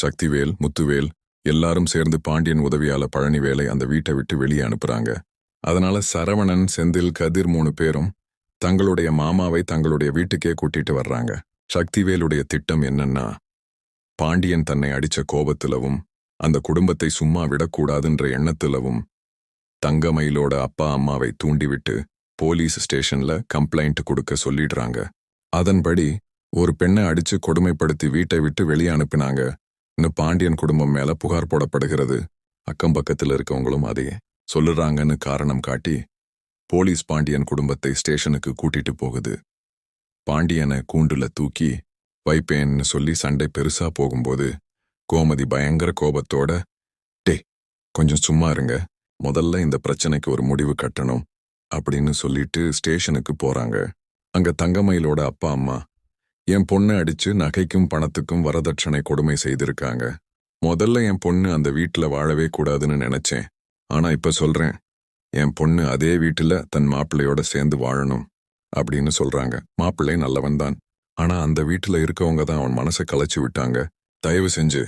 சக்திவேல் முத்துவேல் எல்லாரும் சேர்ந்து பாண்டியன் உதவியால பழனிவேலை அந்த வீட்டை விட்டு வெளியே அனுப்புறாங்க. அதனால சரவணன் செந்தில் கதிர் மூணு பேரும் தங்களுடைய மாமாவை தங்களுடைய வீட்டுக்கே கூட்டிட்டு வர்றாங்க. சக்திவேலுடைய திட்டம் என்னன்னா பாண்டியன் தன்னை அடிச்ச கோபத்திலவும் அந்த குடும்பத்தை சும்மா விடக்கூடாதுன்ற எண்ணத்திலவும் தங்கமயிலோட அப்பா அம்மாவை தூண்டிவிட்டு போலீஸ் ஸ்டேஷன்ல கம்ப்ளைண்ட் கொடுக்க சொல்லிடுறாங்க. அதன்படி ஒரு பெண்ணை அடிச்சு கொடுமைப்படுத்தி வீட்டை விட்டு வெளியே அனுப்பினாங்க. இந்த பாண்டியன் குடும்பம் மேல புகார் போடப்படுகிறது. அக்கம் பக்கத்துல இருக்கவங்களும் அதையே சொல்லுறாங்கன்னு காரணம் காட்டி போலீஸ் பாண்டியன் குடும்பத்தை ஸ்டேஷனுக்கு கூட்டிட்டு போகுது. பாண்டியனை கூண்டுல தூக்கி வைப்பேன்னு சொல்லி சண்டை பெருசா போகும்போது கோமதி பயங்கர கோபத்தோட டே கொஞ்சம் சும்மா இருங்க. முதல்ல இந்த பிரச்சனைக்கு ஒரு முடிவு கட்டணும். அப்படின்னு சொல்லிட்டு ஸ்டேஷனுக்கு போறாங்க. அங்க தங்கமயிலோட அப்பா அம்மா என் பொண்ணை அடிச்சு நகைக்கும் பணத்துக்கும் வரதட்சணை கொடுமை செய்திருக்காங்க. முதல்ல என் பொண்ணு அந்த வீட்டுல வாழவே கூடாதுன்னு நினைச்சேன். ஆனா இப்ப சொல்றேன் என் பொண்ணு அதே வீட்டுல தன் மாப்பிள்ளையோட சேர்ந்து வாழணும் அப்படின்னு சொல்றாங்க. மாப்பிள்ளை நல்லவன் தான். ஆனா அந்த வீட்டுல இருக்கவங்க தான் அவன் மனசை கலைச்சு விட்டாங்க. தயவு செஞ்சு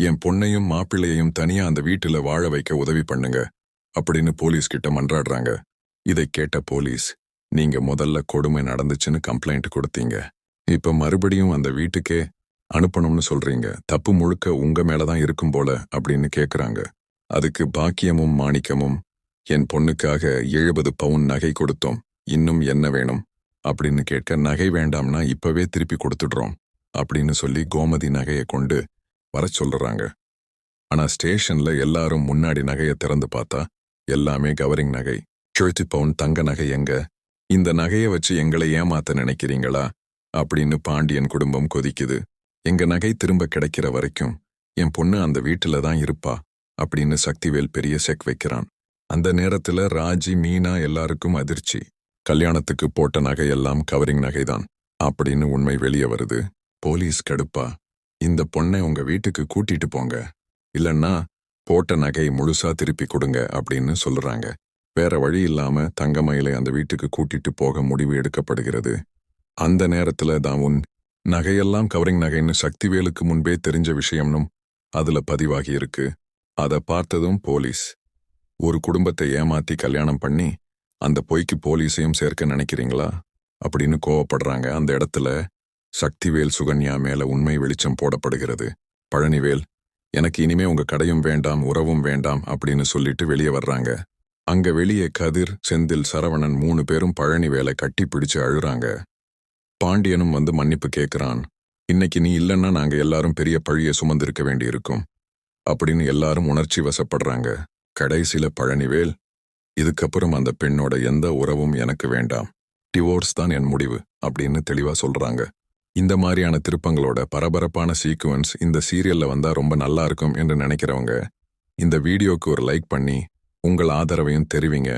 என் பொண்ணையும் மாப்பிள்ளையையும் தனியா அந்த வீட்டுல வாழ வைக்க உதவி பண்ணுங்க அப்படின்னு போலீஸ் கிட்ட மன்றாடுறாங்க. இதை கேட்ட போலீஸ் நீங்க முதல்ல கொடுமை நடந்துச்சுன்னு கம்ப்ளைண்ட் கொடுத்தீங்க. இப்ப மறுபடியும் அந்த வீட்டுக்கே அனுப்பணும்னு சொல்றீங்க. தப்பு முழுக்க உங்க மேலதான் இருக்கும் போல அப்படின்னு கேக்குறாங்க. அதுக்கு பாக்கியமும் மாணிக்கமும் என் பொண்ணுக்காக எழுபது பவுன் நகை கொடுத்தோம். இன்னும் என்ன வேணும்? அப்படின்னு கேட்க நகை வேண்டாம்னா இப்பவே திருப்பி கொடுத்துடுறோம். அப்படின்னு சொல்லி கோமதி நகையை கொண்டு வர சொல்றாங்க. ஆனா ஸ்டேஷன்ல எல்லாரும் முன்னாடி நகையை திறந்து பார்த்தா எல்லாமே கவரிங் நகை. கிழத்தி பவுன் தங்க நகை எங்க? இந்த நகையை வச்சு எங்களை ஏமாத்த நினைக்கிறீங்களா? அப்படின்னு பாண்டியன் குடும்பம் கொதிக்குது. எங்க நகை திரும்ப கிடைக்கிற வரைக்கும் என் பொண்ணு அந்த வீட்டுல தான் இருப்பா அப்படின்னு சக்திவேல் பெரிய செக் வைக்கிறான். அந்த நேரத்துல ராஜி மீனா எல்லாருக்கும் அதிர்ச்சி. கல்யாணத்துக்கு போட்ட நகையெல்லாம் கவரிங் நகைதான் அப்படின்னு உண்மை வெளியே வருது. போலீஸ் கடுப்பா. இந்த பொண்ணை உங்க வீட்டுக்கு கூட்டிட்டு போங்க. இல்லன்னா போட்ட நகை முழுசா திருப்பி கொடுங்க அப்படின்னு சொல்றாங்க. வேற வழி இல்லாம தங்கமயிலை அந்த வீட்டுக்கு கூட்டிட்டு போக முடிவு எடுக்கப்படுகிறது. அந்த நேரத்துல தான் உன் நகையெல்லாம் கவரிங் நகைன்னு சக்திவேலுக்கு முன்பே தெரிஞ்ச விஷயம்னும் அதுல பதிவாகி இருக்கு. அத பார்த்ததும் போலீஸ். ஒரு குடும்பத்தை ஏமாத்தி கல்யாணம் பண்ணி அந்த பொய்க்கு போலீஸையும் சேர்க்க நினைக்கிறீங்களா? அப்படின்னு கோவப்படுறாங்க. அந்த இடத்துல சக்திவேல் சுகன்யா மேல உண்மை வெளிச்சம் போடப்படுகிறது. பழனிவேல் எனக்கு இனிமே உங்க கடையும் வேண்டாம் உறவும் வேண்டாம் அப்படின்னு சொல்லிட்டு வெளியே வர்றாங்க. அங்க வெளியே கதிர் செந்தில் சரவணன் மூணு பேரும் பழனிவேலை கட்டி பிடிச்சு அழுறாங்க. பாண்டியனும் வந்து மன்னிப்பு கேட்கிறான் இன்னைக்கு நீ இல்லைன்னா நாங்க எல்லாரும் பெரிய பழிய சுமந்திருக்க வேண்டியிருக்கும். அப்படின்னு எல்லாரும் உணர்ச்சி வசப்படுறாங்க. கடைசியில பழனிவேல் இதுக்கப்புறம் அந்த பெண்ணோட எந்த உறவும் எனக்கு வேண்டாம். டிவோர்ஸ் தான் என் முடிவு அப்படின்னு தெளிவா சொல்றாங்க. இந்த மாதிரியான திருப்பங்களோட பரபரப்பான சீக்குவன்ஸ் இந்த சீரியல்ல வந்தா ரொம்ப நல்லா இருக்கும் என்று நினைக்கிறவங்க இந்த வீடியோக்கு ஒரு லைக் பண்ணி உங்கள் ஆதரவையும் தெரிவிங்க.